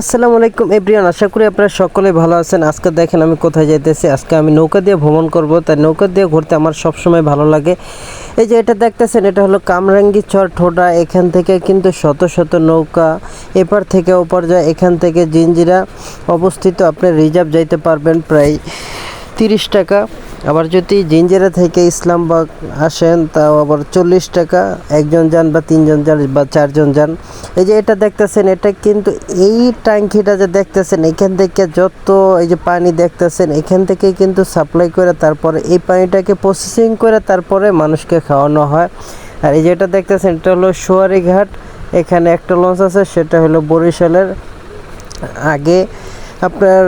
আসসালামু আলাইকুম এভরিওয়ান, আশা করি আপনারা সকলে ভালো আছেন। আজকে দেখেন আমি কোথায় যাইতেছি। আজকে আমি নৌকা দিয়ে ভ্রমণ করব। তাই নৌকা দিয়ে ঘুরতে আমার সবসময় ভালো লাগে। এই যে এটা দেখতেছেন, এটা হলো কামরাঙ্গি চর ঠোঁটা। এখান থেকে কিন্তু শত শত নৌকা, এপার থেকে ওপার যায়। এখান থেকে জিঞ্জিরা অবস্থিত। আপনি রিজার্ভ যাইতে পারবেন প্রায় তিরিশ টাকা। আবার যদি জিঞ্জিরা থেকে ইসলামবাগ আসেন, তাও আবার চল্লিশ টাকা, একজন যান বা তিনজন যান বা চারজন যান। এই যে এটা দেখতেছেন, এটা কিন্তু এই ট্যাঙ্কিটা যে দেখতেছেন, এখান থেকে যত এই যে পানি দেখতেছেন, এখান থেকে কিন্তু সাপ্লাই করে তারপরে এই পানিটাকে প্রসেসিং করে তারপরে মানুষকে খাওয়ানো হয়। আর এই যেটা দেখতেছেন, এটা হলো সোয়ারি ঘাট। এখানে একটা লঞ্চ আছে, সেটা হলো বরিশালের। আগে আপনার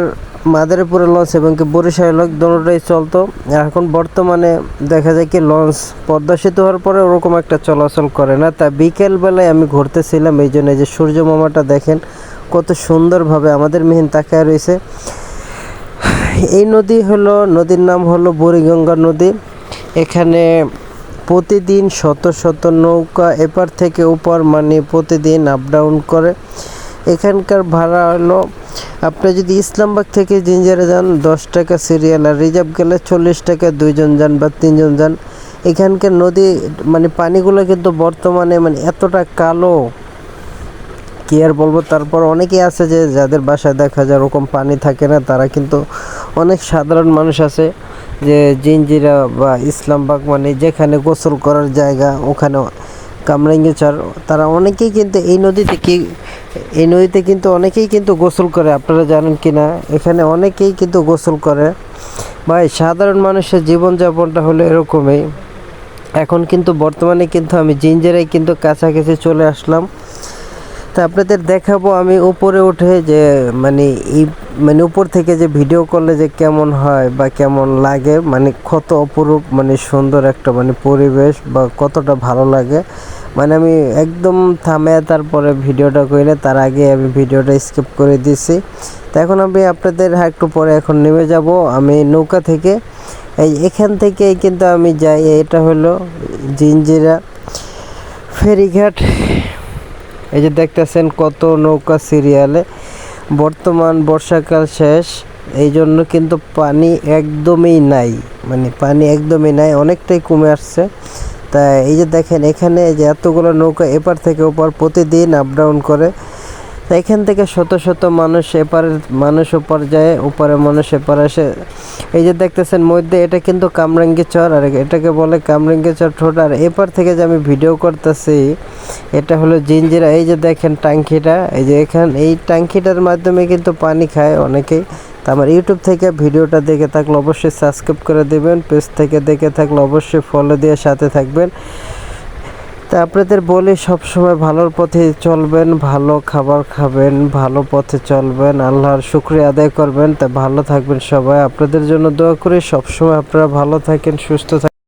মাদারীপুরে লঞ্চ এবং কি বরিশাল লঞ্চ দুটোটাই চলতো। এখন বর্তমানে দেখা যায় কি লঞ্চ পদ্মা সেতু হওয়ার পরে ওরকম একটা চলাচল করে না। তা বিকেলবেলায় আমি ঘুরতেছিলাম, এই জন্য যে সূর্য মামাটা দেখেন, কত সুন্দরভাবে আমাদের মেহিন তাকায় রয়েছে। এই নদী হলো, নদীর নাম হলো বুড়িগঙ্গা নদী। এখানে প্রতিদিন শত শত নৌকা এপার থেকে ওপার মানে প্রতিদিন আপ ডাউন করে। এখানকার ভাড়া হলো, আপনি যদি ইসলামবাগ থেকে জিঞ্জারে যান, দশ টাকা সিরিয়াল, আর রিজার্ভ গেলে চল্লিশ টাকা, দুইজন যান বা তিনজন যান। এখানকার নদী মানে পানিগুলো কিন্তু বর্তমানে মানে এতটা কালো, কি আর বলব? তারপর অনেকেই আছে যে, যাদের বাসায় দেখা যায় ওরকম পানি থাকে না, তারা কিন্তু অনেক সাধারণ মানুষ আছে যে, জিঞ্জিরা বা ইসলামবাগ মানে যেখানে গোসল করার জায়গা ওখানে কামরাঙ্গিচর তারা অনেকেই কিন্তু এই নদীতে কি, এই নদীতে কিন্তু অনেকেই কিন্তু গোসল করে, আপনারা জানেন কি না এখানে অনেকেই কিন্তু গোসল করে। ভাই, সাধারণ মানুষের জীবনযাপনটা হলো এরকমই। এখন কিন্তু বর্তমানে কিন্তু আমি জিঞ্জেরাই কিন্তু কাছাকাছি চলে আসলাম। তা আপনাদের দেখাবো, আমি উপরে উঠে যে মানে এই মানে উপর থেকে যে ভিডিও করলে যে কেমন হয় বা কেমন লাগে মানে কত অপরূপ মানে সুন্দর একটা মানে পরিবেশ বা কতটা ভালো লাগে। মানে আমি একদম থামে তারপরে ভিডিওটা কইলে তার আগে আমি ভিডিওটা স্কিপ করে দিছি। তো এখন আমি আপনাদের একটু পরে এখন নেমে যাব, আমি নৌকা থেকে। এই এখান থেকে কিন্তু আমি যাই, এটা হলো জিঞ্জিরা ফেরিঘাট। এই যে দেখতেছেন কত নৌকা সিরিয়ালে। বর্তমান বর্ষাকাল শেষ, এই জন্য কিন্তু পানি একদমই নাই। মানে পানি একদমই নাই, অনেকটাই কমে আসছে। তা এই যে দেখেন, এখানে যে এতগুলো নৌকা এপার থেকে ওপার প্রতিদিন আপ ডাউন করে। এখান থেকে শত শত মানুষ এপারে, মানুষ ওপার যায়, ওপারে মানুষ এপার আসে। এই যে দেখতেছেন মধ্যে, এটা কিন্তু কামরাঙ্গি চর, আর এটাকে বলে কামরাঙ্গি চর ঠোঁট। আর এপার থেকে যে আমি ভিডিও করতেছি, এটা হলো জিঞ্জিরা। এই যে দেখেন ট্যাঙ্কিটা এই যে এখান, এই ট্যাঙ্কিটার মাধ্যমে কিন্তু পানি খায় অনেকেই তা আমার ইউটিউব থেকে ভিডিওটা দেখে থাকলে অবশ্যই সাবস্ক্রাইব করে দেবেন পেজ থেকে দেখে থাকলে অবশ্যই ফলো দিয়ে সাথে থাকবেন। তা আপনাদের বলি সবসময় ভালোর পথে চলবেন, ভালো খাবার খাবেন, ভালো পথে চলবেন, আল্লাহর শুক্রিয়া আদায় করবেন। তা ভালো থাকবেন সবাই। আপনাদের জন্য দোয়া করি। সবসময় আপনারা ভালো থাকেন, সুস্থ থাকেন।